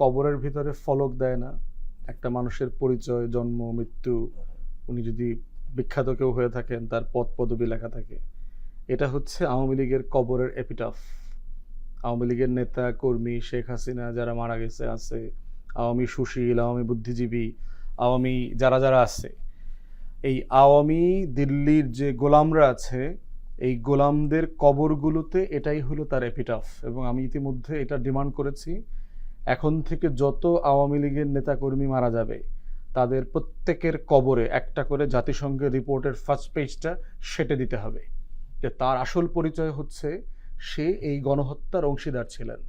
কবরের ভিতরে ফলক দেয় না। একটা মানুষের পরিচয়, জন্ম, মৃত্যু, উনি যদি বিখ্যাত কেউ হয়ে থাকেন, তার পদ পদবি লেখা থাকে। এটা হচ্ছে আওয়ামী লীগের কবরের এপিটাফ আওয়ামী লীগের নেতা, কর্মী শেখ হাসিনা যারা মারা গেছে, আছে। আওয়ামী সুশীল, আওয়ামী বুদ্ধিজীবী, আওয়ামী যারা যারা আছে। এই আওয়ামী দিল্লির যে গোলামরা আছে, এই গোলামদের কবরগুলোতে এটাই হলো তার এপিটাফ এবং আমি ইতিমধ্যে এটা ডিমান্ড করেছি এখন থেকে যত আওয়ামী লীগের নেতাকর্মী মারা যাবে, তাদের প্রত্যেকের কবরে একটা করে জাতিসংঘের রিপোর্টের ফার্স্ট পেজটা সেটে দিতে হবে। যে তার আসল পরিচয় হচ্ছে, সে এই গণহত্যার অংশীদার ছিলেন।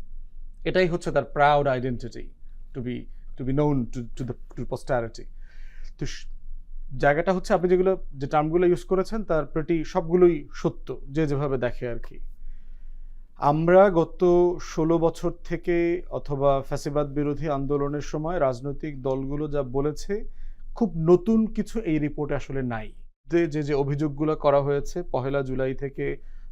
এটাই হচ্ছে তার proud identity to be to be known to to the to posterity তো জায়গাটা হচ্ছে আপনি যেগুলো, যে টার্মগুলো ইউজ করেছেন, তার প্রতি সবগুলোই সত্য, যে যেভাবে দেখে আর কি। আমরা গত ষোলো বছর থেকে অথবা ফ্যাসিবাদ বিরোধী আন্দোলনের সময় রাজনৈতিক দলগুলো যা বলেছে, খুব নতুন কিছু এই রিপোর্টে আসলে নাই। যে যে অভিযোগগুলো করা হয়েছে পহেলা জুলাই থেকে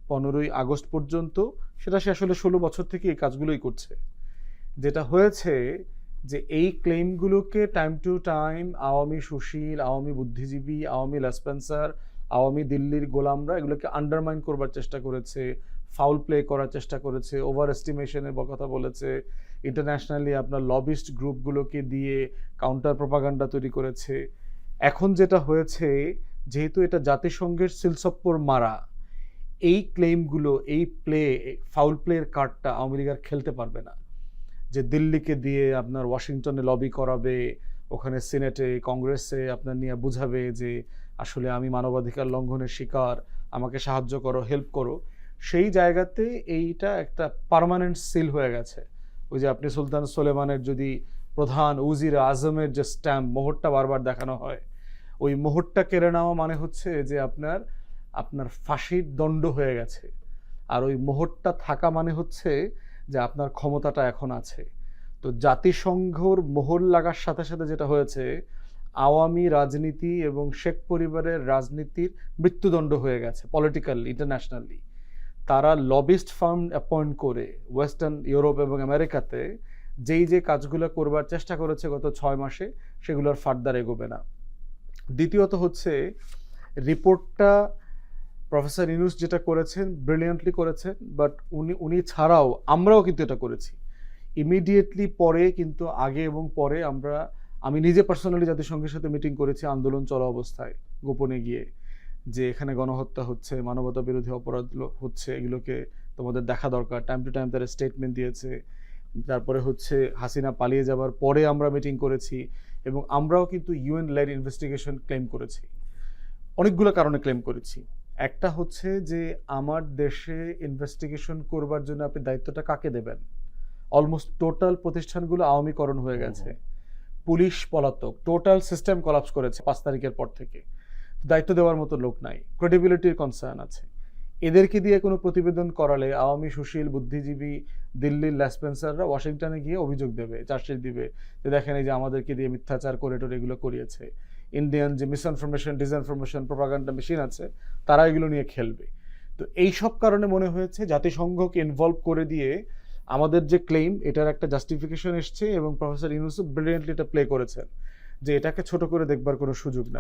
পনেরোই আগস্ট পর্যন্ত, সেটা সে আসলে ষোলো বছর থেকে এই কাজগুলোই করছে। যেটা হয়েছে যে, এই ক্লেমগুলোকে টাইম টু টাইম আওয়ামী সুশীল, আওয়ামী বুদ্ধিজীবী, আওয়ামী লাসপেন্সার, আওয়ামী দিল্লির গোলামরা এগুলোকে আন্ডারমাইন করবার চেষ্টা করেছে। ফাউল প্লে করার চেষ্টা করেছে ওভার এস্টিমেশনের কথা বলেছে ইন্টারন্যাশনালি আপনার লবিস্ট গ্রুপগুলোকে দিয়ে কাউন্টার প্রপাগান্ডা তৈরি করেছে। এখন যেটা হয়েছে, যেহেতু এটা জাতিসংঘের সিলসপ্পর মারা, এই ক্লেমগুলো এই প্লে ফাউল প্লের কার্ডটা আওয়ামী লীগ খেলতে পারবে না। যে দিল্লিকে দিয়ে আপনার ওয়াশিংটনে লবি করাবে, ওখানে সিনেটে কংগ্রেসে আপনার নিয়ে বুঝাবে যে আসলে আমি মানবাধিকার লঙ্ঘনের শিকার, আমাকে সাহায্য করো হেল্প করো। সেই জায়গাতে এইটা একটা পার্মানেন্ট সিল হয়ে গেছে। ওই যে আপনি সুলতান সোলেমানের যদি প্রধান উজির আজমের যে স্ট্যাম্প মোহরটা বারবার দেখানো হয়, ওই মোহরটা কেড়ে নেওয়া মানে হচ্ছে যে আপনার আপনার ফাঁসির দণ্ড হয়ে গেছে। আর ওই মোহরটা থাকা মানে হচ্ছে যে আপনার ক্ষমতাটা এখন আছে। তো জাতিসংঘর মোহর লাগার সাথে সাথে যেটা হয়েছে, আওয়ামী রাজনীতি এবং শেখ পরিবারের রাজনীতির মৃত্যুদণ্ড হয়ে গেছে পলিটিক্যাল ইন্টারন্যাশনালি তারা লবিস্ট ফার্ম অ্যাপয়েন্ট করে ওয়েস্টার্ন ইউরোপ এবং আমেরিকাতে যেই যে কাজগুলো করবার চেষ্টা করেছে গত ছয় মাসে, সেগুলোর ফার্দার এগোবে না। দ্বিতীয়ত হচ্ছে রিপোর্টটা প্রফেসর ইনুস যেটা করেছেন ব্রিলিয়ান্টলি করেছেন বাট উনি উনি ছাড়াও আমরাও কিন্তু এটা করেছি। ইমিডিয়েটলি পরে কিন্তু আগে এবং পরে আমরা, আমি নিজে পার্সোনালি জাতিসংঘের সাথে মিটিং করেছি আন্দোলন চলা অবস্থায় গোপনে গিয়ে। যে এখানে গণহত্যা হচ্ছে মানবতা বিরোধী অপরাধ হচ্ছে এগুলোকে তোমাদের দেখা দরকার। টাইম টু টাইম তারা স্টেটমেন্ট দিয়েছে। তারপরে হচ্ছে হাসিনা পালিয়ে যাবার পরে আমরা মিটিং করেছি এবং আমরাও কিন্তু ইউএন লেড ইনভেস্টিগেশন ক্লেম করেছি। অনেকগুলো কারণে ক্লেম করেছি। একটা হচ্ছে যে আমার দেশে ইনভেস্টিগেশন করবার জন্য আপনি দায়িত্বটা কাকে দেবেন? অলমোস্ট টোটাল প্রতিষ্ঠানগুলো আওয়ামীকরণ হয়ে গেছে। পুলিশ পলাতক টোটাল সিস্টেম কলাপস করেছে পাঁচ তারিখের পর থেকে। দায়িত্ব দেওয়ার মতো লোক নাই ক্রেডিবিলিটির কনসার্ন আছে। এদেরকে দিয়ে কোনো প্রতিবেদন করালে আওয়ামী সুশীল, বুদ্ধিজীবী, দিল্লির ল্যাসপেন্সাররা ওয়াশিংটনে গিয়ে অভিযোগ দেবে, চার্জশিট দিবে যে দেখেন এই যে আমাদেরকে দিয়ে মিথ্যাচার করে টোরে এগুলো করিয়েছে। ইন্ডিয়ান যে মিসইনফরমেশন ডিসইনফরমেশন প্রপাগান্ডা মেশিন আছে, তারা এগুলো নিয়ে খেলবে। তো এই সব কারণে মনে হয়েছে জাতিসংঘকে ইনভলভ করে দিয়ে আমাদের যে ক্লেম এটার একটা জাস্টিফিকেশন এসছে এবং প্রফেসর ইউনুসুফ ব্রিলিয়েন্টলি এটা প্লে করেছেন যে এটাকে ছোট করে দেখবার কোনো সুযোগ না।